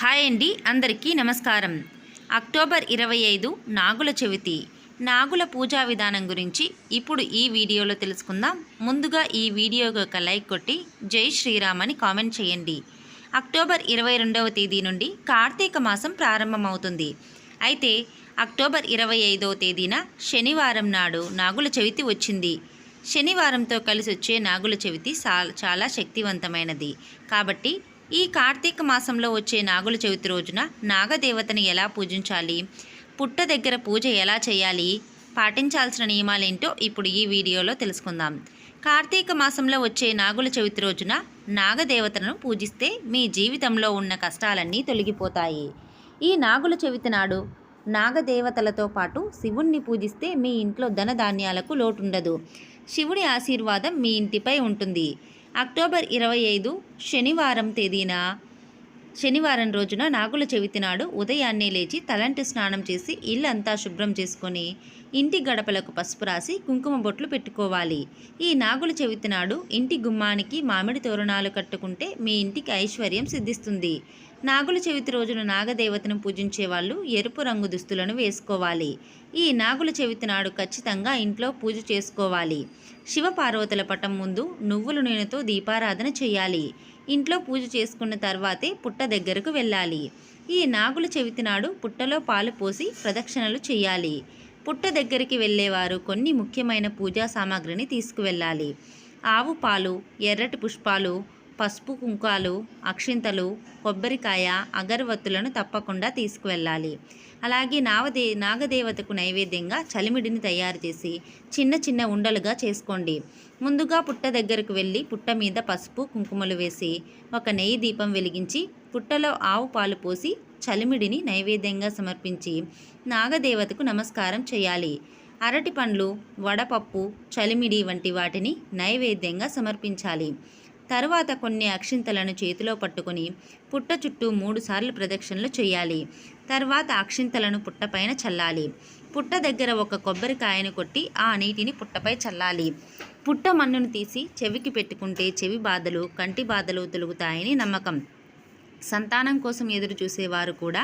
Hi అండి అందరికీ నమస్కారం. అక్టోబర్ ఇరవై ఐదు నాగుల చవితి. నాగుల పూజా విధానం గురించి ఇప్పుడు ఈ వీడియోలో తెలుసుకుందాం. ముందుగా ఈ వీడియోకి ఒక లైక్ కొట్టి జై శ్రీరామ్ అని కామెంట్ చేయండి. అక్టోబర్ ఇరవై రెండవ తేదీ నుండి కార్తీక మాసం ప్రారంభమవుతుంది. అయితే అక్టోబర్ ఇరవై ఐదవ తేదీన శనివారం నాడు నాగుల చవితి వచ్చింది. శనివారంతో కలిసి వచ్చే నాగుల చవితి చాలా శక్తివంతమైనది. కాబట్టి ఈ కార్తీక మాసంలో వచ్చే నాగుల చవితి రోజున నాగదేవతని ఎలా పూజించాలి? పుట్ట దగ్గర పూజ ఎలా చేయాలి? పాటించాల్సిన నియమాలేంటో ఇప్పుడు ఈ వీడియోలో తెలుసుకుందాం. కార్తీక మాసంలో వచ్చే నాగుల చవితి రోజున నాగదేవతను పూజిస్తే మీ జీవితంలో ఉన్న కష్టాలన్నీ తొలగిపోతాయి. ఈ నాగుల చవితి నాడు నాగదేవతలతో పాటు శివుణ్ణి పూజిస్తే మీ ఇంట్లో ధనధాన్యాలకు లోటుండదు. శివుడి ఆశీర్వాదం మీ ఇంటిపై ఉంటుంది. అక్టోబర్ ఇరవై ఐదు శనివారం తేదీన శనివారం రోజున నాగుల చవితి నాడు ఉదయాన్నే లేచి తలంటి స్నానం చేసి ఇల్లంతా శుభ్రం చేసుకొని ఇంటి గడపలకు పసుపు రాసి కుంకుమ బొట్లు పెట్టుకోవాలి. ఈ నాగుల చవితి నాడు ఇంటి గుమ్మానికి మామిడి తోరణాలు కట్టుకుంటే మీ ఇంటికి ఐశ్వర్యం సిద్ధిస్తుంది. నాగుల చవితి రోజున నాగదేవతను పూజించే వాళ్ళు ఎరుపు రంగు దుస్తులను వేసుకోవాలి. ఈ నాగుల చవితి నాడు ఖచ్చితంగా ఇంట్లో పూజ చేసుకోవాలి. శివపార్వతుల పటం ముందు నువ్వుల నూనెతో దీపారాధన చేయాలి. ఇంట్లో పూజ చేసుకున్న తర్వాతే పుట్ట దగ్గరకు వెళ్ళాలి. ఈ నాగుల చవితి నాడు పుట్టలో పాలు పోసి ప్రదక్షిణలు చేయాలి పుట్ట దగ్గరికి వెళ్ళేవారు కొన్ని ముఖ్యమైన పూజా సామాగ్రిని తీసుకువెళ్ళాలి. ఆవు పాలు ఎర్రటి పుష్పాలు పసుపు కుంకాలు అక్షింతలు కొబ్బరికాయ అగరవత్తులను తప్పకుండా తీసుకువెళ్ళాలి. అలాగే నావదే నాగదేవతకు నైవేద్యంగా చలిమిడిని తయారు చేసి చిన్న చిన్న ఉండలుగా చేసుకోండి. ముందుగా పుట్ట దగ్గరకు వెళ్ళి పుట్ట మీద పసుపు కుంకుమలు వేసి ఒక నెయ్యి దీపం వెలిగించి పుట్టలో ఆవు పాలు పోసి చలిమిడిని నైవేద్యంగా సమర్పించి నాగదేవతకు నమస్కారం చేయాలి. అరటి పండ్లు వడపప్పు చలిమిడి వంటి వాటిని నైవేద్యంగా సమర్పించాలి. తరువాత కొన్ని అక్షింతలను చేతిలో పట్టుకొని పుట్ట చుట్టూ మూడుసార్లు ప్రదక్షిణలు చేయాలి. తర్వాత అక్షింతలను పుట్టపైన చల్లాలి. పుట్ట దగ్గర ఒక కొబ్బరికాయను కొట్టి ఆ నీటిని పుట్టపై చల్లాలి. పుట్ట మన్నును తీసి చెవికి పెట్టుకుంటే చెవి బాధలు కంటి బాధలు తొలుగుతాయని నమ్మకం. సంతానం కోసం ఎదురు చూసేవారు కూడా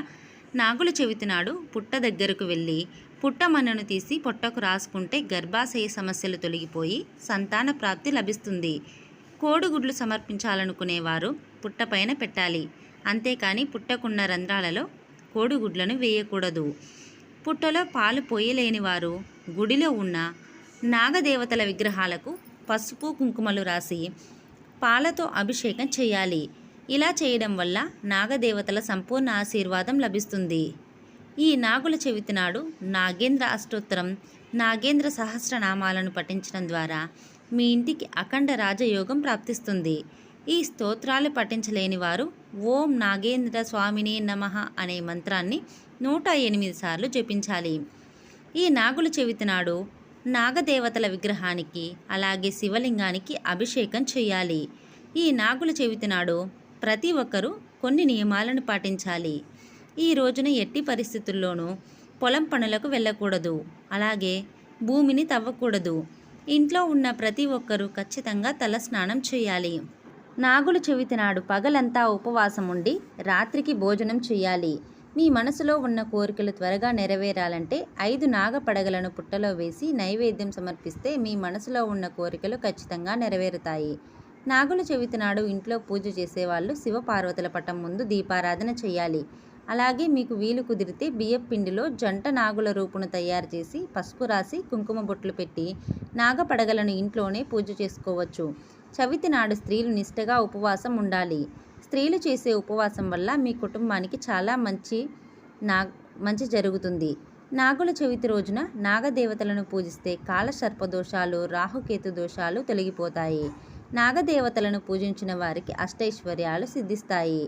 నాగుల చెవితినాడు పుట్ట దగ్గరకు వెళ్ళి పుట్ట మన్నను తీసి పొట్టకు రాసుకుంటే గర్భాశయ సమస్యలు తొలగిపోయి సంతాన ప్రాప్తి లభిస్తుంది. కోడిగుడ్లు సమర్పించాలనుకునేవారు పుట్టపైన పెట్టాలి. అంతేకాని పుట్టకున్న రంధ్రాలలో కోడిగుడ్లను వేయకూడదు. పుట్టలో పాలు పోయలేని వారు గుడిలో ఉన్న నాగదేవతల విగ్రహాలకు పసుపు కుంకుమలు రాసి పాలతో అభిషేకం చేయాలి. ఇలా చేయడం వల్ల నాగదేవతల సంపూర్ణ ఆశీర్వాదం లభిస్తుంది. ఈ నాగుల చవితి నాడు నాగేంద్ర అష్టోత్తరం నాగేంద్ర సహస్రనామాలను పఠించడం ద్వారా మీ ఇంటికి అఖండ రాజయోగం ప్రాప్తిస్తుంది. ఈ స్తోత్రాలు పఠించలేని వారు ఓం నాగేంద్ర స్వామిని నమః అనే మంత్రాన్ని నూట ఎనిమిది సార్లు జపించాలి. ఈ నాగుల చెవితి నాడు నాగదేవతల విగ్రహానికి అలాగే శివలింగానికి అభిషేకం చేయాలి. ఈ నాగుల చెవితి నాడు ప్రతి ఒక్కరూ కొన్ని నియమాలను పాటించాలి. ఈ రోజున ఎట్టి పరిస్థితుల్లోనూ పొలం పనులకు వెళ్ళకూడదు. అలాగే భూమిని తవ్వకూడదు. ఇంట్లో ఉన్న ప్రతి ఒక్కరూ ఖచ్చితంగా తల స్నానం చేయాలి. నాగులు చెవితి నాడు పగలంతా ఉపవాసం ఉండి రాత్రికి భోజనం చేయాలి. మీ మనసులో ఉన్న కోరికలు త్వరగా నెరవేరాలంటే ఐదు నాగ పడగలను పుట్టలో వేసి నైవేద్యం సమర్పిస్తే మీ మనసులో ఉన్న కోరికలు ఖచ్చితంగా నెరవేరుతాయి. నాగుల చెవితి నాడు ఇంట్లో పూజ చేసేవాళ్ళు శివపార్వతుల పటం ముందు దీపారాధన చేయాలి. అలాగే మీకు వీలు కుదిరితే బియ్యం పిండిలో జంట నాగుల రూపును తయారు చేసి పసుపు రాసి కుంకుమ బొట్లు పెట్టి నాగపడగలను ఇంట్లోనే పూజ చేసుకోవచ్చు. చవితి నాడు స్త్రీలు నిష్టగా ఉపవాసం ఉండాలి. స్త్రీలు చేసే ఉపవాసం వల్ల మీ కుటుంబానికి చాలా మంచి నా మంచి జరుగుతుంది. నాగుల చవితి రోజున నాగదేవతలను పూజిస్తే కాల సర్పదోషాలు రాహుకేతు దోషాలు తొలగిపోతాయి. నాగదేవతలను పూజించిన వారికి అష్టైశ్వర్యాలు సిద్ధిస్తాయి.